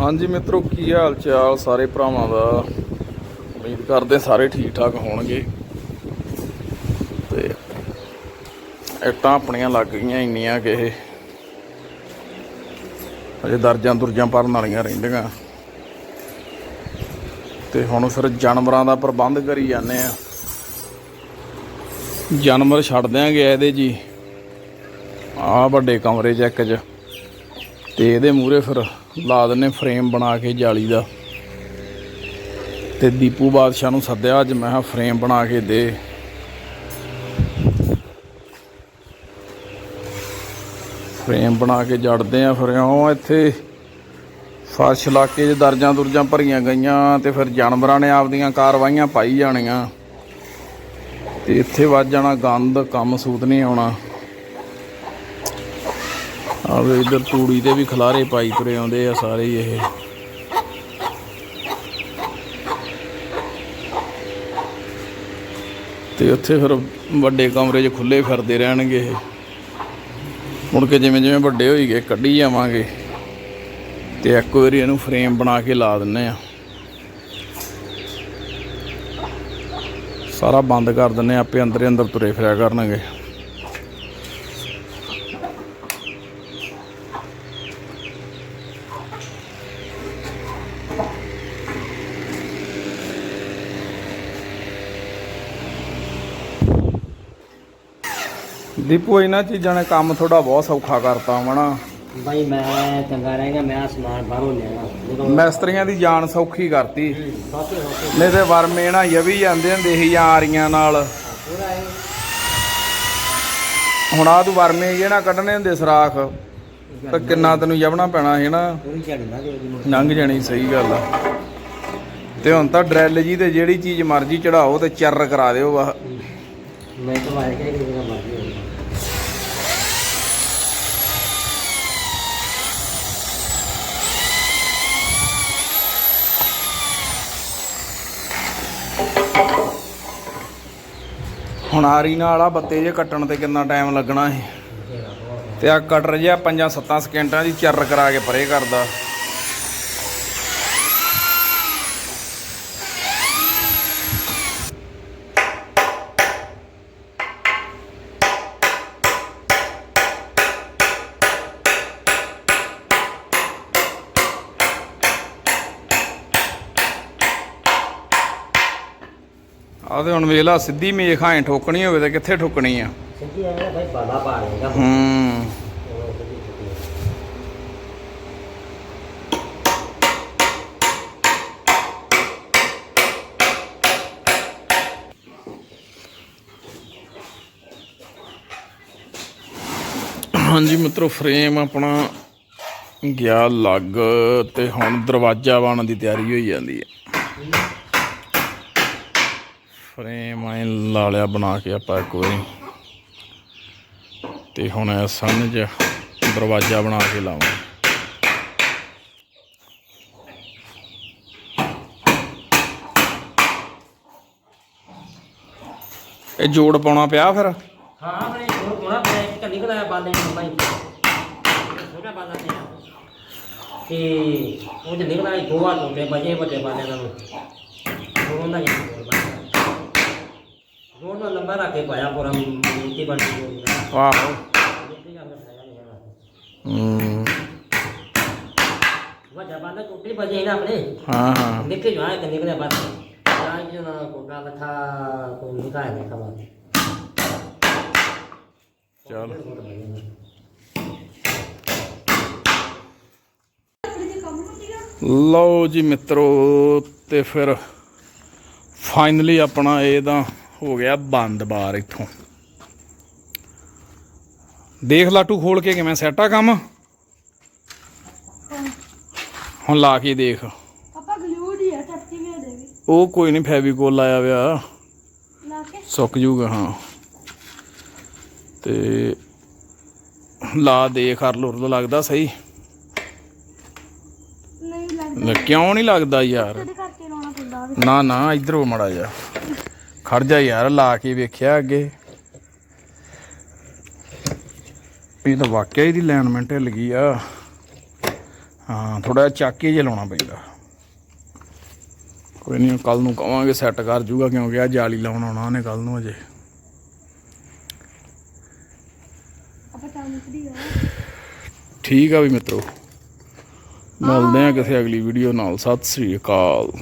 ਹਾਂਜੀ ਮਿੱਤਰੋ, ਕੀ ਹਾਲ ਚਾਲ ਸਾਰੇ ਭਰਾਵਾਂ ਦਾ? ਉਮੀਦ ਕਰਦੇ ਸਾਰੇ ਠੀਕ ਠਾਕ ਹੋਣਗੇ। ਤੇ ਇੱਟਾਂ ਆਪਣੀਆਂ ਲੱਗ ਗਈਆਂ ਇੰਨੀਆਂ ਕਿ ਅਜੇ ਦਰਜਾਂ ਦੁਰਜਾਂ ਭਰਨ ਵਾਲੀਆਂ ਰਹਿੰਦੀਆਂ। ਤੇ ਹੁਣ ਫਿਰ ਜਾਨਵਰਾਂ ਦਾ ਪ੍ਰਬੰਧ ਕਰੀ ਜਾਂਦੇ ਆ ਜਾਨਵਰ ਛੱਡ ਦਿਆਂਗੇ ਇਹਦੇ ਜੀ। ਆ ਵੱਡੇ ਕਮਰੇ 'ਚ ਇੱਕ 'ਚ। ਤੇ ਇਹਦੇ ਮੂਹਰੇ ਫਿਰ ਲਾ ਦਿੰਨੇ ਫਰੇਮ ਬਣਾ ਕੇ ਜਾਲੀ ਦਾ। ਤੇ ਦੀਪੂ ਬਾਦਸ਼ਾਹ ਨੂੰ ਸੱਦਿਆ, ਅੱਜ ਮੈਂ ਕਿਹਾ ਫਰੇਮ ਬਣਾ ਕੇ ਦੇ। ਫਰੇਮ ਬਣਾ ਕੇ ਜੜਦੇ ਆ ਫਿਰ ਉਹ ਇੱਥੇ ਫਰਸ਼ ਇਲਾਕੇ 'ਚ ਦਰਜਾਂ ਦੁਰਜਾਂ ਭਰੀਆਂ ਗਈਆਂ ਤੇ ਫਿਰ ਜਾਨਵਰਾਂ ਨੇ ਆਪਦੀਆਂ ਕਾਰਵਾਈਆਂ ਪਾਈ ਜਾਣੀਆਂ। ਤੇ ਇੱਥੇ ਵੱਜ ਜਾਣਾ ਗੰਦ, ਕੰਮ ਸੂਤ ਨਹੀਂ ਆਉਣਾ। ਆਵੇ ਇਧਰ ਤੂੜੀ ਤੇ ਵੀ ਖਲਾਰੇ ਪਾਈ ਤੁਰੇ ਆਉਂਦੇ ਆ ਸਾਰੇ ਹੀ ਇਹ। ਤੇ ਉੱਥੇ ਫਿਰ ਵੱਡੇ ਕਮਰੇ 'ਚ ਖੁੱਲੇ ਫਿਰਦੇ ਰਹਿਣਗੇ ਇਹ। ਮੁੜ ਕੇ ਜਿਵੇਂ ਜਿਵੇਂ ਵੱਡੇ ਹੋਈ ਗਏ ਕੱਢੀ ਜਾਵਾਂਗੇ। ਤੇ ਇੱਕ ਵਾਰੀ ਇਹਨੂੰ ਫਰੇਮ ਬਣਾ ਕੇ ਲਾ ਦਿੰਨੇ ਆ। ਸਾਰਾ ਬੰਦ ਕਰ ਦਿੰਨੇ ਆ, ਆਪੇ ਅੰਦਰੇ ਅੰਦਰ ਤੁਰੇ ਫਿਰਿਆ ਕਰਨਗੇ। ਦੀਪੂ ਇਹਨਾਂ ਚੀਜ਼ਾਂ ਨੇ ਕੰਮ ਥੋੜਾ ਬਹੁਤ ਸੌਖਾ ਕਰਤਾ ਹਣਾ ਭਾਈ ਮੈਂ ਚੰਗਾ ਰਹੇਗਾ ਮੈਂ ਸਮਾਨ ਬਾਹਰੋਂ ਲੈਣਾ ਮਿਸਤਰੀਆਂ ਦੀ ਜਾਨ ਸੌਖੀ ਕਰਤੀ। ਹੋ ਨਹੀਂ ਤੇ ਵਰਮੇ ਨਾ ਯਵੀ ਜਾਂਦੇ ਹੁੰਦੇ ਸੀ ਜਾਂ ਆਰੀਆਂ ਨਾਲ ਹੈ ਹੁਣ ਆ ਤੂੰ ਵਰਮੇ ਜਿਹੜਾ ਕੱਢਣੇ ਹੁੰਦੇ ਸਰਾਖ। ਤਾਂ ਕਿੰਨਾ ਤੈਨੂੰ ਯਵਣਾ ਪੈਣਾ ਸੀ ਨਾ। ਲੰਘ ਜਾਣੀ ਸਹੀ ਗੱਲ ਆ। ਤੇ ਹੁਣ ਤਾਂ ਡਰੈਲ ਜੀ ਤੇ ਜਿਹੜੀ ਚੀਜ਼ ਮਰਜ਼ੀ ਚੜਾਓ ਤੇ ਚਰਰ ਕਰਾ ਦਿਓ ਵਾ ਮੈਂ ਤਾਂ ਮਾਰ ਕੇ ਹੁਣ ਆਰੀ ਨਾਲ ਆ, ਬੱਤੇ ਜੇ ਕੱਟਣ ਤੇ ਕਿੰਨਾ ਟਾਈਮ ਲੱਗਣਾ ਸੀ। ਤੇ ਆ ਕਟਰ ਜਿਹਾ 5-7 ਸਕਿੰਟਾਂ ਦੀ ਚਰ ਕਰਾ ਕੇ ਪਰੇ ਕਰਦਾ। ਆ ਤੇ ਹੁਣ ਵੇਖ ਲਾ ਸਿੱਧੀ ਮੇਖ ਐਂ ਠੋਕਣੀ ਹੋਵੇ ਤੇ ਕਿੱਥੇ ਠੋਕਣੀ ਆ? ਸਿੱਧੀ ਆਇਆ ਭਾਈ ਬਾਲਾ ਪਾ ਲੇਗਾ ਹੂੰ। ਹਾਂਜੀ ਮਿੱਤਰੋ ਫਰੇਮ ਆਪਣਾ ਗਿਆ ਲੱਗ ਤੇ ਹੁਣ ਦਰਵਾਜ਼ਾ ਬਣਨ ਦੀ ਤਿਆਰੀ ਹੋਈ ਜਾਂਦੀ ਹੈ। ਫਰੇਮ ਐ ਲਾ ਲਿਆ ਬਣਾ ਕੇ ਆਪਾਂ ਕੋਈ ਵਾਰੀ। ਤੇ ਹੁਣ ਇਹ ਸੰਨ ਚ ਦਰਵਾਜ਼ਾ ਬਣਾ ਕੇ ਲਾਵਾਂ। ਇਹ ਜੋੜ ਪਾਉਣਾ ਪਿਆ ਫਿਰ? ਹਾਂ, ਆਪਣੇ ਉਹ ਕੋਣਾ ਪਿਆ, ਇੱਕ ਕੱਲੀ ਕਲਾ ਬਾਲੇ ਨੂੰ ਭਾਈ ਛੋਟਾ ਬਾਲਾ ਤੇ ਤੇ ਉਹ ਜੇ ਨਿਕਲਾ ਗੋਵਾ ਤੋਂ ਤੇ ਬਜੇ ਵੱਡੇ ਬਾਲੇ ਨਾਲ। ਦੋਨੋਂ ਦਾ ਹੀ ਦੋਨੋਂ ਲੰਬਾ ਰੱਖ ਕੇ ਪਾਇਆ ਪੂਰਾ ਮਿੱਟੀ ਬਣ ਗਈ ਆਹੋ ਮਿੱਟੀ ਦਾ ਖਾਇਆ ਨਹੀਂ ਹੈ ਹੂੰ। ਵੱਡਾ ਬਾਲਾ ਟੁੱਟੀ ਬਜੇ ਨਾ ਆਪਣੇ। ਹਾਂ ਹਾਂ। ਨਿਕਲ ਜੋ ਆਇਆ ਕਿ ਨਿਕਲਿਆ ਬਾਤ ਜਾਂ ਜੋ ਨਾ ਕੋਟਾ ਲਥਾ ਕੋ ਨਿਕਾਲ ਨਹੀਂ ਖਬਰ ਚਲ। ਲਓ ਜੀ ਮਿੱਤਰੋ ਤੇ ਫਿਰ ਫਾਈਨਲੀ ਆਪਣਾ ਇਹ ਤਾਂ ਹੋ ਗਿਆ ਬੰਦ ਬਾਰ ਇੱਥੋਂ। ਦੇਖ ਲਾਟੂ ਖੋਲ ਕੇ ਕਿਵੇਂ ਸੈੱਟ ਆ ਕੰਮ? ਹੁਣ ਲਾ ਕੇ ਦੇਖ। ਪਾਪਾ ਗਲੂਡ ਹੀ ਆ ਟੱਟੀ ਵੀ ਦੇ ਵੀ ਉਹ ਕੋਈ ਨਹੀਂ ਫੈਵੀਕੋਲ ਲਾਇਆ ਵਿਆ। ਲਾ ਕੇ। ਸੁੱਕ ਜੂਗਾ ਹਾਂ। ਤੇ ਲਾ ਦੇ ਕਰ ਲੁਰ ਲੱਗਦਾ ਸਹੀ। ਨਹੀਂ ਲੱਗਦਾ। ਲੈ, ਕਿਉਂ ਨਹੀਂ ਲੱਗਦਾ ਯਾਰ? ਨਾ ਨਾ ਇਧਰੋਂ ਮੜਾ ਜਾ। ਖੜ ਜਾ ਯਾਰ ਲਾ ਕੇ ਵੇਖਿਆ ਅੱਗੇ। ਇਹ ਤਾਂ ਵਾਕਿਆ ਇਹਦੀ ਅਲਾਈਨਮੈਂਟ ਹਿੱਲ ਗਈ ਆ। ਹਾਂ ਥੋੜਾ ਚਾਕੇ ਜਿਹਾ ਲਾਉਣਾ ਪੈਂਦਾ। ਕੋਈ ਨਹੀਂ ਕੱਲ ਨੂੰ ਕਵਾਂਗੇ ਸੈੱਟ ਕਰ ਜੂਗਾ ਕਿਉਂਕਿ ਆ ਜਾਲੀ ਲਾਉਣ ਆਉਣਾ ਉਹਨੇ ਕੱਲ ਨੂੰ ਅਜੇ। ਠੀਕ ਆ ਵੀ ਮਿੱਤਰੋ। ਮਿਲਦੇ ਆ ਕਿਸੇ ਅਗਲੀ ਵੀਡੀਓ ਨਾਲ। ਸਤਿ ਸ੍ਰੀ ਅਕਾਲ।